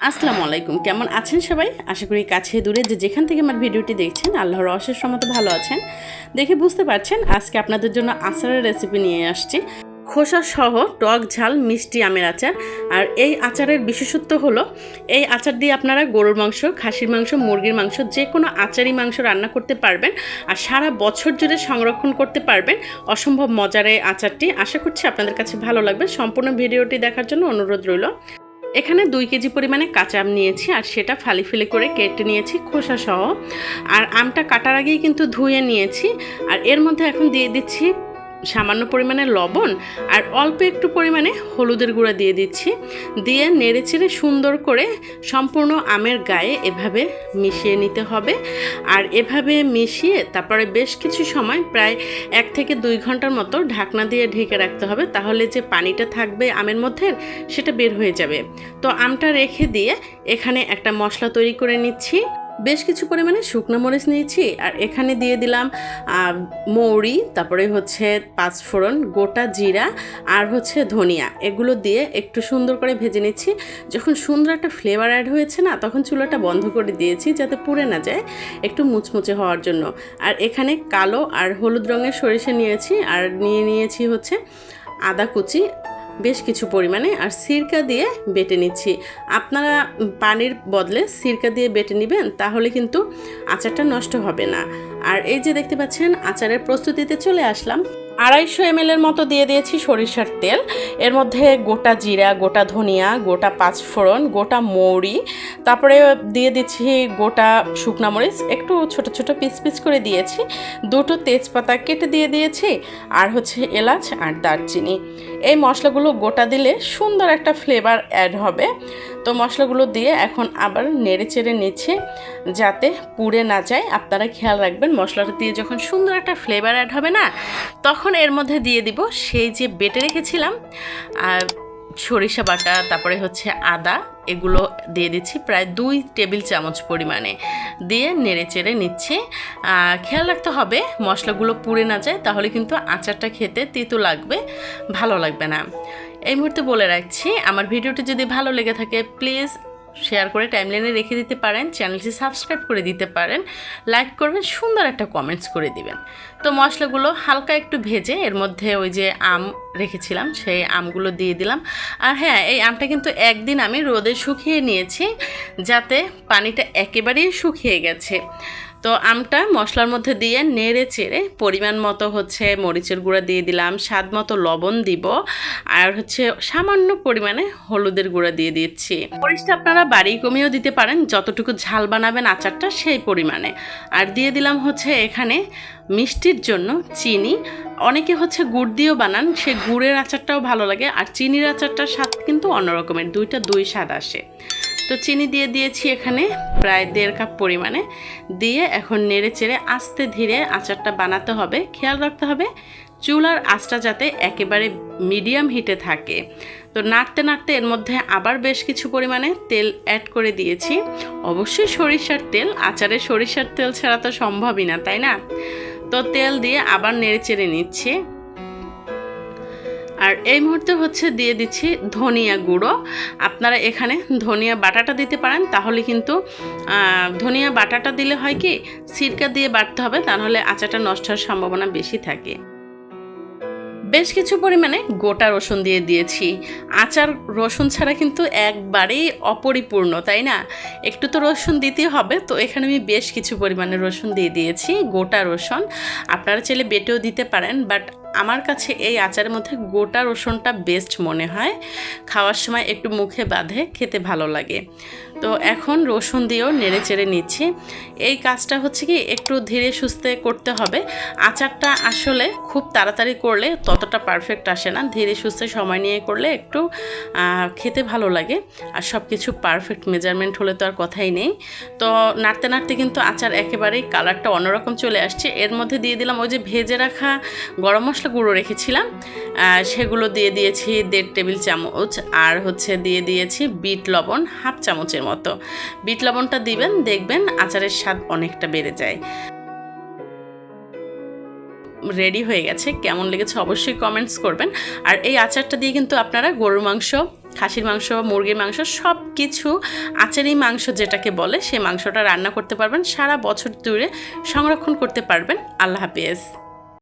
আসসালামু আলাইকুম। কেমন আছেন সবাই? আশা করি কাছে দূরে যে যেখান থেকে আমার ভিডিওটি দেখছেন, আল্লাহর অশেষ মতো ভালো আছেন। দেখে বুঝতে পারছেন, আজকে আপনাদের জন্য আচারের রেসিপি নিয়ে আসছি। খোসা সহ টক ঝাল, মিষ্টি আমের আচার। আর এই আচারের বিশেষত্ব হলো, এই আচার দিয়ে আপনারা গরুর মাংস, খাসির মাংস, মুরগির মাংস, যে কোনো আচারি মাংস রান্না করতে পারবেন। আর সারা বছর জুড়ে সংরক্ষণ করতে পারবেন। অসম্ভব মজার এই আচারটি। আশা করছি আপনাদের কাছে ভালো লাগবে। সম্পূর্ণ ভিডিওটি দেখার জন্য অনুরোধ রইল। এখানে দুই কেজি পরিমাণে কাঁচা আম নিয়েছি আর সেটা ফালি ফেলে করে কেটে নিয়েছি খোসা সহ। আর আমটা কাটার আগেই কিন্তু ধুয়ে নিয়েছি। আর এর মধ্যে এখন দিয়ে দিচ্ছি সামান্য পরিমাণে লবণ আর অল্প একটু পরিমাণে হলুদের গুঁড়া দিয়ে দিচ্ছি। দিয়ে নেড়েচেড়ে সুন্দর করে সম্পূর্ণ আমের গায়ে এভাবে মিশিয়ে নিতে হবে। আর এভাবে মিশিয়ে তারপরে বেশ কিছু সময় প্রায় এক থেকে দুই ঘণ্টার মতো ঢাকনা দিয়ে ঢেকে রাখতে হবে। তাহলে যে পানিটা থাকবে আমের মধ্যে, সেটা বের হয়ে যাবে। তো আমটা রেখে দিয়ে এখানে একটা মশলা তৈরি করে নিচ্ছি। বেশ কিছু পরিমাণে শুকনো মরিচ নিয়েছি আর এখানে দিয়ে দিলাম মৌরি, তারপরে হচ্ছে পাঁচফোড়ন গোটা জিরা আর হচ্ছে ধনিয়া। এগুলো দিয়ে একটু সুন্দর করে ভেজে নিচ্ছি। যখন সুন্দর একটা ফ্লেভার অ্যাড হয়েছে না, তখন চুলাটা বন্ধ করে দিয়েছি যাতে পুড়ে না যায় একটু মুচমুচে হওয়ার জন্য। আর এখানে কালো আর হলুদ রঙের সরিষা নিয়েছি আর নিয়ে নিয়েছি হচ্ছে আদা কুচি বেশ কিছু পরিমাণে আর সিরকা দিয়ে বেটে নিচ্ছি। আপনারা পানির বদলে সিরকা দিয়ে বেটে নেবেন, তাহলে কিন্তু আচারটা নষ্ট হবে না। আর এই যে দেখতে পাচ্ছেন, আচারের প্রস্তুতিতে চলে আসলাম। আড়াইশো এম এর মতো দিয়ে দিয়েছি সরিষার তেল। এর মধ্যে গোটা জিরা, গোটা ধনিয়া, গোটা পাঁচফোড়ন, গোটা মৌরি, তারপরে দিয়ে দিচ্ছি গোটা শুকনা মরিচ। একটু ছোট ছোট পিস পিস করে দিয়েছি। দুটো তেজপাতা কেটে দিয়ে দিয়েছি, আর হচ্ছে এলাচ আর দারচিনি। এই মশলাগুলো গোটা দিলে সুন্দর একটা ফ্লেভার অ্যাড হবে। তো মশলাগুলো দিয়ে এখন আবার নেড়ে চেড়ে নিচ্ছে যাতে পুড়ে না যায়। আপনারা খেয়াল রাখবেন, মশলাটা দিয়ে যখন সুন্দর একটা ফ্লেভার অ্যাড হবে না, তখন এর মধ্যে দিয়ে দিব সেই যে বেটে রেখেছিলাম, আর সরিষা বাটা, তারপরে হচ্ছে আদা, এগুলো দিয়ে দিচ্ছি প্রায় দুই টেবিল চামচ পরিমাণে। দিয়ে নেড়ে চেড়ে নিচ্ছি। খেয়াল রাখতে হবে, মশলাগুলো পুড়ে না যায়, তাহলে কিন্তু আচারটা খেতে তিতো লাগবে, ভালো লাগবে না। এই মুহূর্তে বলে রাখছি, আমার ভিডিওটি যদি ভালো লেগে থাকে, প্লিজ শেয়ার করে টাইমলাইনে রেখে দিতে পারেন, চ্যানেলটি সাবস্ক্রাইব করে দিতে পারেন লাইক করবেন, সুন্দর একটা কমেন্টস করে দিবেন। তো মশলাগুলো হালকা একটু ভেজে এর মধ্যে ওই যে আম রেখেছিলাম, সেই আমগুলো দিয়ে দিলাম। আর হ্যাঁ এই আমটা কিন্তু একদিন আমি রোদে শুকিয়ে নিয়েছি, যাতে পানিটা একেবারেই শুকিয়ে গেছে। তো আমটা মশলার মধ্যে দিয়ে নেড়ে চেড়ে পরিমাণ মতো হচ্ছে মরিচের গুঁড়া দিয়ে দিলাম, স্বাদ মতো লবণ দিব, আর হচ্ছে সামান্য পরিমাণে হলুদের গুঁড়া দিয়ে দিচ্ছি। মরিচটা আপনারা বাড়ি কমিয়েও দিতে পারেন, যতটুকু ঝাল বানাবেন আচারটা সেই পরিমাণে। আর দিয়ে দিলাম হচ্ছে এখানে মিষ্টির জন্য চিনি। অনেকে হচ্ছে গুড় দিয়েও বানান, সে গুড়ের আচারটাও ভালো লাগে, আর চিনির আচারটার স্বাদ কিন্তু অন্যরকমের, দুইটা দুই স্বাদ আসে। তো চিনি দিয়ে দিয়েছি এখানে প্রায় দেড় কাপ পরিমাণে। দিয়ে এখন নেড়ে চেড়ে আস্তে ধীরে আচারটা বানাতে হবে। খেয়াল রাখতে হবে চুলার আঁচটা যাতে একেবারে মিডিয়াম হিটে থাকে। তো নাড়তে নাড়তে এর মধ্যে আবার বেশ কিছু পরিমাণে তেল অ্যাড করে দিয়েছি। অবশ্যই সরিষার তেল, আচারে সরিষার তেল ছাড়া তো সম্ভবই না, তাই না? তো তেল দিয়ে আবার নেড়ে চেড়ে নিচ্ছি। আর এই মুহূর্তে হচ্ছে দিয়ে দিচ্ছি ধনিয়া গুঁড়ো। আপনারা এখানে ধনিয়া বাটাটা দিতে পারেন, তাহলে কিন্তু ধনিয়া বাটাটা দিলে হয় কি, সিরকা দিয়ে বাটতে হবে, তাহলে আচারটা নষ্ট হওয়ার সম্ভাবনা বেশি থাকে। বেশ কিছু পরিমাণে গোটা রসুন দিয়ে দিয়েছি। আচার রসুন ছাড়া কিন্তু একবারেই অপরিপূর্ণ, তাই না? একটু তো রসুন দিতেই হবে, তো এখানে আমি বেশ কিছু পরিমাণে রসুন দিয়ে দিয়েছি, গোটা রসুন। আপনারা চাইলে বেটেও দিতে পারেন, বাট আমার কাছে এই আচারের মধ্যে গোটা রসুনটা বেস্ট মনে হয়। খাওয়ার সময় একটু মুখে বাঁধে, খেতে ভালো লাগে। তো এখন রসুন দিয়েও নেড়ে চেড়ে নিচ্ছি। এই কাজটা হচ্ছে কি, একটু ধীরে সুস্থে করতে হবে। আচারটা আসলে খুব তাড়াতাড়ি করলে ততটা পারফেক্ট আসে না। ধীরে সুস্থে সময় নিয়ে করলে একটু খেতে ভালো লাগে। আর সব কিছু পারফেক্ট মেজারমেন্ট হলে তো আর কথাই নেই। তো নাড়তে নাড়তে কিন্তু আচার একেবারেই কালারটা অন্যরকম চলে আসছে। এর মধ্যে দিয়ে দিলাম ওই যে ভেজে রাখা গরম মশলা গুঁড়ো রেখেছিলাম সেগুলো দিয়ে দিয়েছি দেড় টেবিল চামচ, আর হচ্ছে দিয়ে দিয়েছি বিট লবণ হাফ চামচের মতো। বিট লবণটা দিবেন, দেখবেন আচারের স্বাদ অনেকটা বেড়ে যায়। রেডি হয়ে গেছে, কেমন লেগেছে অবশ্যই কমেন্টস করবেন। আর এই আচারটা দিয়ে কিন্তু আপনারা গরুর মাংস, খাসির মাংস, মুরগির মাংস সব কিছু আচারি মাংস যেটাকে বলে, সেই মাংসটা রান্না করতে পারবেন, সারা বছর ধরে সংরক্ষণ করতে পারবেন। আল্লাহ হাফিজ।